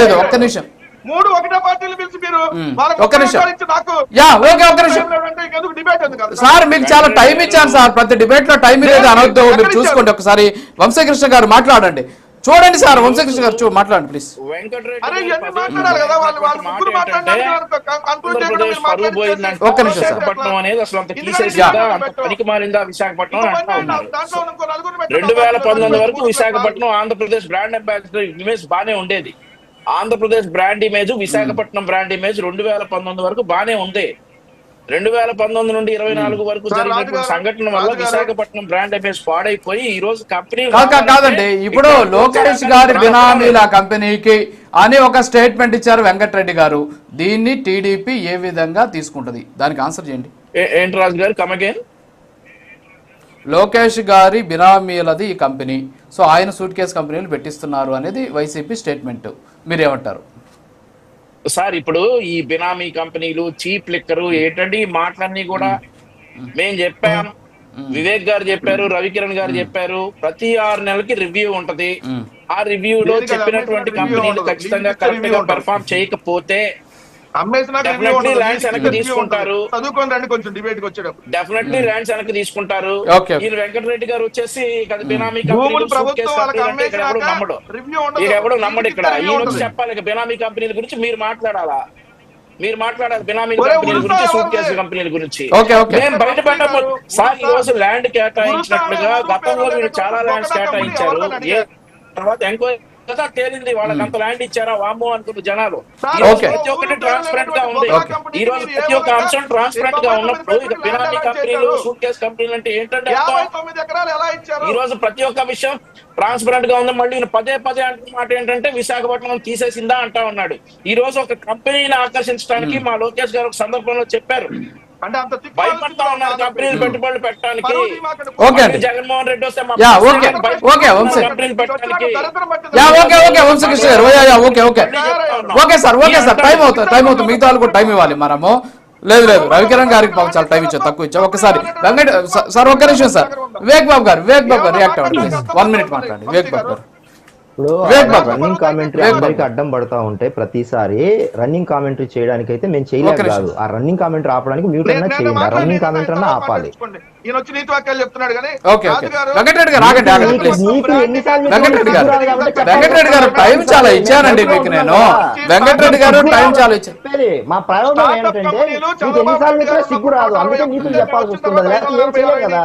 లేదు ఒక్క నిమిషం. మూడు ఒకటే పార్టీలు పిలిచి మీరు ఒక్క నిమిషం. అవకాశం ఇచ్చి నాకు యా ఓకే ఒక్క నిమిషం? సార్ మీకు చాలా టైం ఇచ్చాను సార్. ప్రతి డిబేట్లో టైం లేదు అనవద్దు మీరు చూసుకోండి? ఒకసారి. వంశకృష్ణ గారు మాట్లాడండి. చూడండి సార్ వంశకృష్ణ గారు చూ మాట్లాడండి ప్లీజ్. ఒక్క నిమిషం. రెండు వేల పంతొమ్మిది వరకు Visakhapatnam Andhra Pradesh brand ambassador image బానే ఉండేది. Andhra Pradesh brand image Visakhapatnam brand image రెండు వేల పంతొమ్మిది వరకు బానే ఉంది. రెండు వేల పంతొమ్మిది నుండి ఇరవై నాలుగు వరకు రాజుగారు, సంఘటన వల్ల. విశాఖపట్నం బ్రాండ్ ఇమేజ్ పాడైపోయి ఈ రోజు కంపెనీ కాదండి. ఇప్పుడు లోకేష్ గారి బినామీల కంపెనీకి అని ఒక స్టేట్మెంట్ ఇచ్చారు వెంకటరెడ్డి గారు. దీన్ని టీడీపీ ఏ విధంగా తీసుకుంటది? దానికి ఆన్సర్ చేయండి. ఏంటి రాజు గారు కమ్ అగైన్ లోకేష్ గారి బినామీలది ఈ కంపెనీ. సో ఆయన సూట్ కేసు కంపెనీలు పెట్టిస్తున్నారు అనేది వైసీపీ స్టేట్మెంట్. మీరేమంటారు? సార్ ఇప్పుడు ఈ బినామీ కంపెనీలు చీప్ లిక్కరు ఏంటంటే ఈ మాటలన్నీ కూడా? మేం చెప్పాం. వివేక్ గారు చెప్పారు రవికిరణ్ గారు చెప్పారు. ప్రతి ఆరు నెలలకి రివ్యూ ఉంటది. మ్మ్. ఆ రివ్యూలో చెప్పినటువంటి కంపెనీలు. ఖచ్చితంగా కరెక్ట్గా. పెర్ఫామ్ చేయకపోతే చదువుకోండి కొంచెం డిబేట్కి వచ్చేటప్పుడు. డెఫినెట్లీ ల్యాండ్స్ వెనక్కి తీసుకుంటారు. Okay. ఈ వెంకటరెడ్డి గారు వచ్చేసి బినామీ ఇక్కడ ఎవడు అమ్మేసినాక నమ్మడు. ఎవడు ఇక్కడ. ఈయన వచ్చి. చెప్పాలి బినామీ కంపెనీల గురించి మీరు మాట్లాడాలా? మీరు మాట్లాడాలి బినామీ కంపెనీల గురించి సూట్ ఎవరిది? కేసు కంపెనీల గురించి. బయట పెట్టము సార్ ఈ రోజు ల్యాండ్ కేటాయించినట్లుగా గతంలో? వీళ్ళు చాలా ల్యాండ్స్ కేటాయించారు? తర్వాత ఎంక్వైరీ కదా తేలింది. వాళ్ళకి అంత ల్యాండ్ ఇచ్చారా? వామో అనుకున్న జనాలు. ప్రతి ఒక్కటి ట్రాన్స్పరెంట్గా ఉంది. ఈ రోజు ప్రతి ఒక్క అంశం ట్రాన్స్పరెంట్గా ఉన్నప్పుడు ఇక బినామీ కంపెనీలు సూట్ కేసు కంపెనీలు అంటే ఏంటంటే ఈ రోజు ప్రతి ఒక్క విషయం ట్రాన్స్పరెంట్గా ఉంది. మళ్ళీ పదే పదే అంటున్న మాట ఏంటంటే విశాఖపట్నం తీసేసిందా అంటా ఉన్నాడు. ఈ రోజు ఒక కంపెనీని ఆకర్షించడానికి మా లోకేష్ గారు ఒక సందర్భంలో చెప్పారు. అంటే అంత తిక్కు భయపడతా ఉన్నారు కంపెనీలు పెట్టుబడులు పెట్టడానికి. పరువు ధీమాకడ ఓకే అండి. మళ్ళీ జగన్మోహన్ రెడ్డి వస్తే మా యా, ఓకే. ఓకే, వంశీ. కంపెనీలు పెట్టడానికి. యా ఓకే ఓకే వంశకృష్ణ గారు ఓ, yeah, yeah, okay okay. Okay sir okay sir time అవుతుంది టైం అవుతుంది. మిగతా వాళ్ళు కూడా టైం ఇవ్వాలి మనము. లేదు లేదు రవికిరణ్ గారికి పాపం చాలా టైం ఇచ్చాం తక్కువ ఇచ్చాం ఒకసారి వెంకట సార్ ఒక్క నిమిషం సార్. వివేక్ బాబు గారు వివేక్ బాబు గారు రియాక్ట్ అవ్వండి వన్ మినిట్ మాట్లాడండి వివేక్ బాబు గారు. ఇప్పుడు. రన్నింగ్ కామెంటరీ అందరికి అడ్డం పడతా ఉంటే ప్రతిసారి రన్నింగ్ కామెంటరీ చేయడానికి అయితే మేము నిమిషం. కాదు. ఆ రన్నింగ్ కామెంటరీ ఆపడానికి మ్యూట్ అన్నా చేయండి. ఆ రన్నింగ్ కామెంటరీ అన్నా ఆపాలి. ఈయన వచ్చి నీతి వాక్యాలు చెప్తున్నాడు కానీ ఓకే ఓకే రాజు గారు- వెంకటరెడ్డి గారు టైం చాలా ఇచ్చానండి మీకు నేను. వెంకటరెడ్డి గారు టైం చాలా ఇచ్చాను చెప్పేది మా స్టార్టప్ ఏంటంటే నీకు ఎన్నిసార్లు సిగ్గు రాదు. అందుకే నీతులు చెప్పాల్సి వస్తుంది. కదా.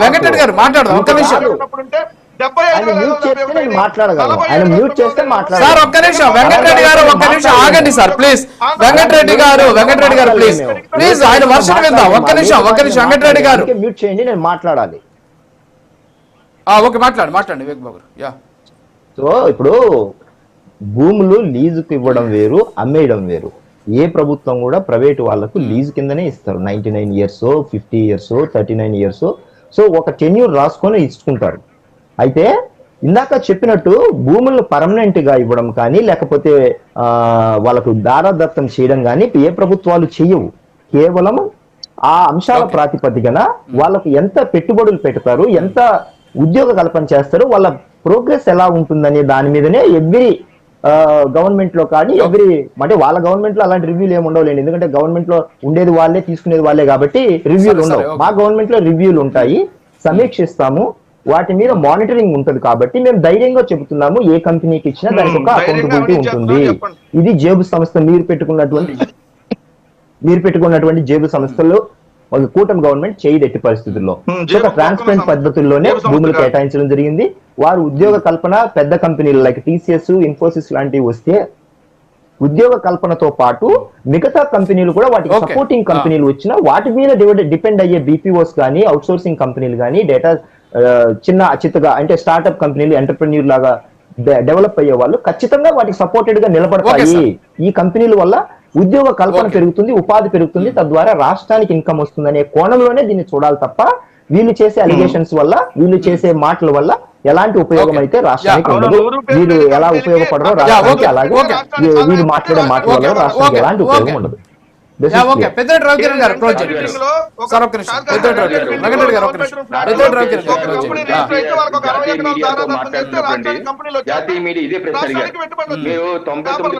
వెంకటరెడ్డి గారు మాట్లాడదాం ఒక్క నిమిషం. సార్ ఒక్క వెంకటరెడ్డి గారు ఒక్క ఆగండి సార్ ప్లీజ్. వెంకటరెడ్డి గారు వెంకటరెడ్డి గారు ప్లీజ్. ప్లీజ్ ఆయన వర్షం విందాం ఒక్క నిమిషం ఒక్క నిమిషం వెంకటరెడ్డి గారు. మ్యూట్ చేయండి? నేను మాట్లాడాలి. ఆ, ఓకే మాట్లాడు మాట్లాడండి వివేక్ బాబు యా. సో ఇప్పుడు భూములు లీజుకు ఇవ్వడం వేరు అమ్మేయడం వేరు. ఏ ప్రభుత్వం కూడా ప్రైవేట్ వాళ్ళకు లీజు కిందనే ఇస్తారు. Ninety nine years fifty years thirty nine years. So ఒక టెన్యూర్ రాసుకొని ఇచ్చుకుంటారు. అయితే ఇందాక చెప్పినట్టు భూములను పర్మనెంట్గా ఇవ్వడం కానీ లేకపోతే ఆ, వాళ్ళకు దారాదత్తం చేయడం కానీ ఏ ప్రభుత్వాలు చెయ్యవు. కేవలం ఆ అంశాల ప్రాతిపదికన వాళ్ళకు ఎంత పెట్టుబడులు పెడతారు ఎంత ఉద్యోగ కల్పన చేస్తారు వాళ్ళ ప్రోగ్రెస్ ఎలా ఉంటుందనే దాని మీదనే ఎవ్రీ గవర్నమెంట్లో కానీ ఎవ్రీ అంటే వాళ్ళ గవర్నమెంట్లో అలాంటి రివ్యూలు ఏమి ఉండవులేండి. ఎందుకంటే గవర్నమెంట్లో ఉండేది వాళ్ళే తీసుకునేది వాళ్ళే కాబట్టి రివ్యూలు ఉండవు. మా గవర్నమెంట్లో రివ్యూలు ఉంటాయి. సమీక్షిస్తాము. వాటి మీద మానిటరింగ్ ఉంటది కాబట్టి మేము ధైర్యంగా చెబుతున్నాము. ఏ కంపెనీకి ఇచ్చినా దానికి ఒక Hmm, ధైర్యంగా అకౌంటబిలిటీ ఉంటుంది. ఇది జేబు సంస్థ మీరు పెట్టుకున్నటువంటి మీరు పెట్టుకున్నటువంటి జేబు సంస్థలు. ఒక కూటమి గవర్నమెంట్ చేయదు ఎట్టి పరిస్థితుల్లో ట్రాన్స్పరెంట్. పద్ధతుల్లోనే భూములు. కేటాయించడం జరిగింది వారు ఉద్యోగ కల్పన పెద్ద కంపెనీలు లైక్ టీసీఎస్ ఇన్ఫోసిస్ లాంటివి వస్తే ఉద్యోగ కల్పనతో పాటు మిగతా కంపెనీలు కూడా వాటికి. సపోర్టింగ్. కంపెనీలు వచ్చినా వాటి మీద డిపెండ్ అయ్యే బీపీఓస్ కానీ అవుట్ సోర్సింగ్ కంపెనీలు కానీ డేటా చిన్న చిత్తగా అంటే స్టార్ట్అప్ కంపెనీలు ఎంటర్ప్రెన్యూర్ లాగా డెవలప్ అయ్యే వాళ్ళు ఖచ్చితంగా వాటికి సపోర్టెడ్గా నిలబడతాయి. ఈ కంపెనీల వల్ల ఉద్యోగ కల్పన. పెరుగుతుంది ఉపాధి పెరుగుతుంది తద్వారా రాష్ట్రానికి ఇన్కమ్ వస్తుంది అనే కోణంలోనే దీన్ని చూడాలి తప్ప వీళ్ళు చేసే అలిగేషన్స్ వల్ల వీళ్ళు చేసే మాటల వల్ల ఎలాంటి ఉపయోగం. అయితే రాష్ట్రానికి. ఉండదు వీళ్ళు ఎలా ఉపయోగపడరో రాష్ట్రానికి అలాగే వీళ్ళు మాట్లాడే మాటల వల్ల రాష్ట్రానికి ఎలాంటి ఉపయోగం. ఉండదు ఓకే గారు క్లోజ్ ఒక నిమిషం. గారు నిమిషం. గారు క్లోజ్ చేయండి జాతీయ మీడియా ఇదే ప్రశ్న అడిగారు. మీరు తొంభై తొమ్మిది